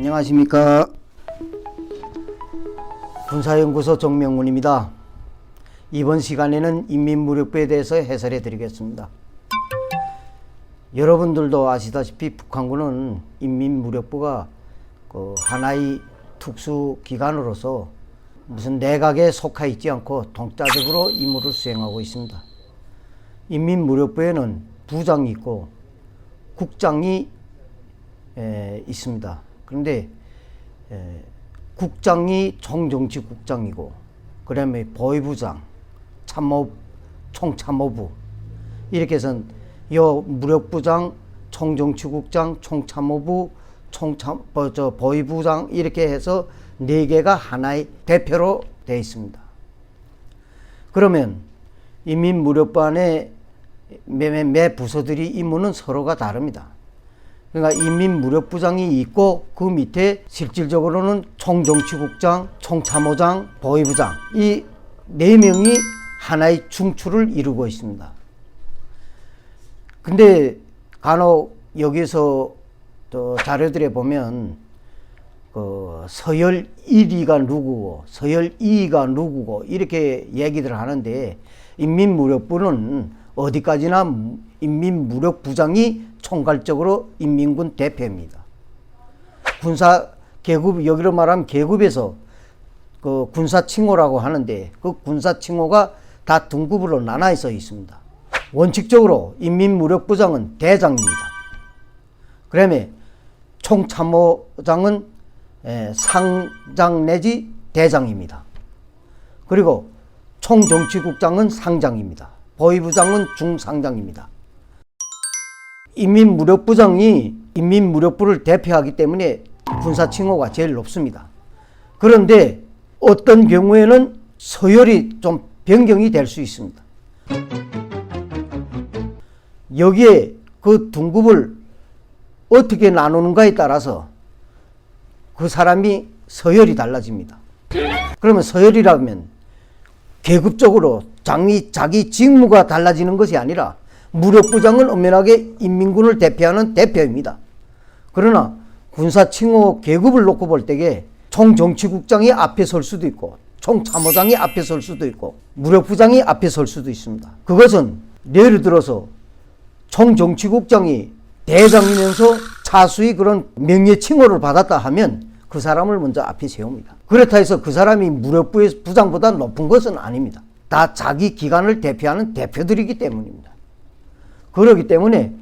안녕하십니까. 군사연구소 정명훈입니다. 이번 시간에는 인민무력부에 대해서 해설해 드리겠습니다. 여러분들도 아시다시피 북한군은 인민무력부가 그 하나의 특수기관으로서 무슨 내각에 속하 있지 않고 동자적으로 임무를 수행하고 있습니다. 인민무력부에는 부장이 있고 국장이 에, 있습니다. 그런데 에, 국장이 총정치 국장이고 그다음에 보위부장, 참모 총참모부 이렇게 해서 요 무력부장, 총정치국장, 총참모부, 총참 어, 저 보위부장 이렇게 해서 네 개가 하나의 대표로 되어 있습니다. 그러면 인민무력부 안에 매, 매, 매 부서들이 임무는 서로가 다릅니다. 그러니까 인민무력부장이 있고 그 밑에 실질적으로는 총정치국장, 총참모장, 보위부장 이 네 명이 하나의 중추를 이루고 있습니다. 근데 간혹 여기서 또 자료들에 보면 그 서열 1위가 누구고 서열 2위가 누구고 이렇게 얘기들 하는데 인민무력부는 어디까지나 인민무력부장이 총괄적으로 인민군 대표입니다. 군사 계급 여기로 말하면 계급에서 그 군사 칭호라고 하는데 그 군사 칭호가 다 등급으로 나눠 있어 있습니다. 원칙적으로 인민무력부장은 대장입니다. 그다음에 총참모장은 에, 상장 내지 대장입니다. 그리고 총정치국장은 상장입니다. 보위부장은 중상장입니다. 인민무력부장이 인민무력부를 대표하기 때문에 군사 칭호가 제일 높습니다. 그런데 어떤 경우에는 서열이 좀 변경이 될 수 있습니다. 여기에 그 등급을 어떻게 나누는가에 따라서 그 사람이 서열이 달라집니다. 그러면 서열이라면 계급적으로 장이 자기 직무가 달라지는 것이 아니라 무력부장은 엄연하게 인민군을 대표하는 대표입니다. 그러나 군사 칭호 계급을 놓고 볼 때에 총정치국장이 앞에 설 수도 있고 총참모장이 앞에 설 수도 있고 무력부장이 앞에 설 수도 있습니다. 그것은 예를 들어서 총정치국장이 대장이면서 차수의 그런 명예 칭호를 받았다 하면 그 사람을 먼저 앞에 세웁니다. 그렇다 해서 그 사람이 무력부의 부장보다 높은 것은 아닙니다. 다 자기 기관을 대표하는 대표들이기 때문입니다. 그렇기 때문에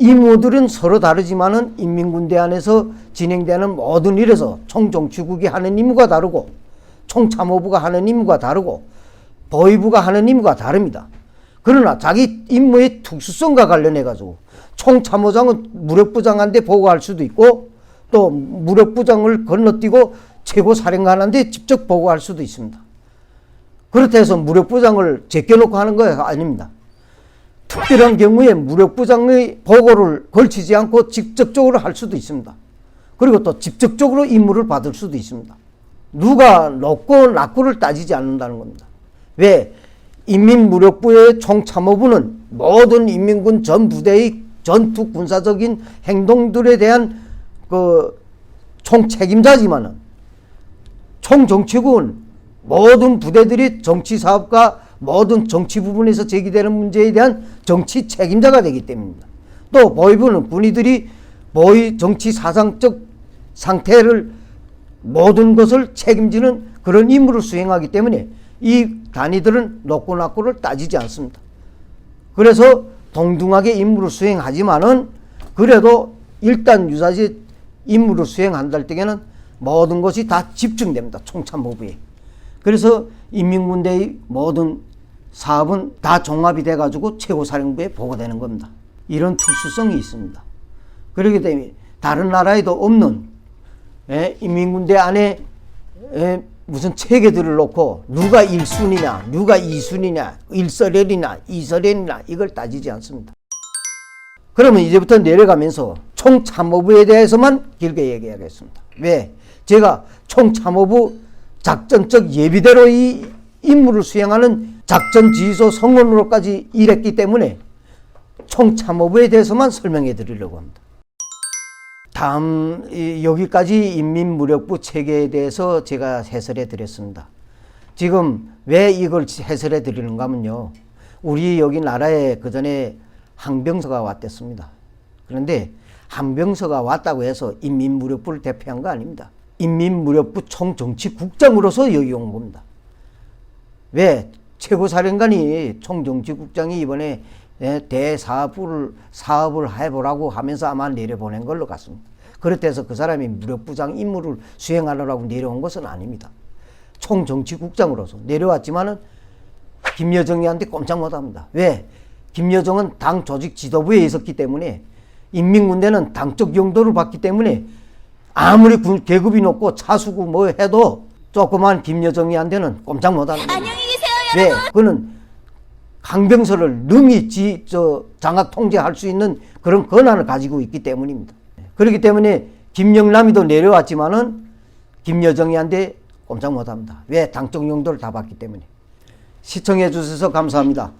임무들은 서로 다르지만은 인민군대 안에서 진행되는 모든 일에서 총정치국이 하는 임무가 다르고 총참모부가 하는 임무가 다르고 보위부가 하는 임무가 다릅니다. 그러나 자기 임무의 특수성과 관련해 가지고 총참모장은 무력부장한테 보고할 수도 있고 또 무력부장을 건너뛰고 최고사령관한테 직접 보고할 수도 있습니다. 그렇다 해서 무력부장을 제껴놓고 하는 거 아닙니다. 특별한 경우에 무력부장의 보고를 걸치지 않고 직접적으로 할 수도 있습니다. 그리고 또 직접적으로 임무를 받을 수도 있습니다. 누가 높고 낮고를 따지지 않는다는 겁니다. 왜? 인민무력부의 총참모부는 모든 인민군 전 부대의 전투 군사적인 행동들에 대한 그 총책임자지만은 총정치국은 모든 부대들이 정치 사업과 모든 정치 부분에서 제기되는 문제에 대한 정치 책임자가 되기 때문입니다. 또 보위부는 군의들이 보위 정치 사상적 상태를 모든 것을 책임지는 그런 임무를 수행하기 때문에 이 단위들은 높고 낮고를 따지지 않습니다. 그래서 동등하게 임무를 수행하지만은 그래도 일단 유사시 임무를 수행한다 할 때에는 모든 것이 다 집중됩니다. 총참모부에. 그래서 인민군대의 모든 사업은 다 종합이 돼가지고 최고사령부에 보고되는 겁니다. 이런 특수성이 있습니다. 그렇기 때문에 다른 나라에도 없는 에, 인민군대 안에 에, 무슨 체계들을 놓고 누가 1순위냐, 누가 2순위냐, 1서련이냐, 2서련이냐 이걸 따지지 않습니다. 그러면 이제부터 내려가면서 총참모부에 대해서만 길게 얘기하겠습니다. 왜? 제가 총참모부 작전적 예비대로 이 임무를 수행하는 작전 지휘소 성원으로까지 일했기 때문에 총참모부에 대해서만 설명해 드리려고 합니다. 다음 이- 여기까지 인민무력부 체계에 대해서 제가 해설해 드렸습니다. 지금 왜 이걸 해설해 드리는가 하면요. 우리 여기 나라에 그 전에 항병서가 왔댔습니다. 그런데 항병서가 왔다고 해서 인민무력부를 대표한 거 아닙니다. 인민무력부 총정치국장으로서 여기 온 겁니다. 왜 최고사령관이 총정치국장이 이번에 예, 대사업을 사업을 해보라고 하면서 아마 내려보낸 걸로 같습니다. 그렇대서 그 사람이 무력부장 임무를 수행하느라고 내려온 것은 아닙니다. 총정치국장으로서 내려왔지만은 김여정이한테 꼼짝 못 합니다. 왜? 김여정은 당 조직 지도부에 있었기 때문에 인민군대는 당적 용도를 받기 때문에 아무리 군 계급이 높고 차수고 뭐 해도 조그만 김여정이한테는 꼼짝 못합니다. 안녕히 계세요, 왜? 그는 강병서를 능히 지, 저, 장악 통제할 수 있는 그런 권한을 가지고 있기 때문입니다. 그렇기 때문에 김영남이도 내려왔지만은 김여정이한테 꼼짝 못 합니다. 왜? 당적 용도를 다 받기 때문에. 시청해 주셔서 감사합니다.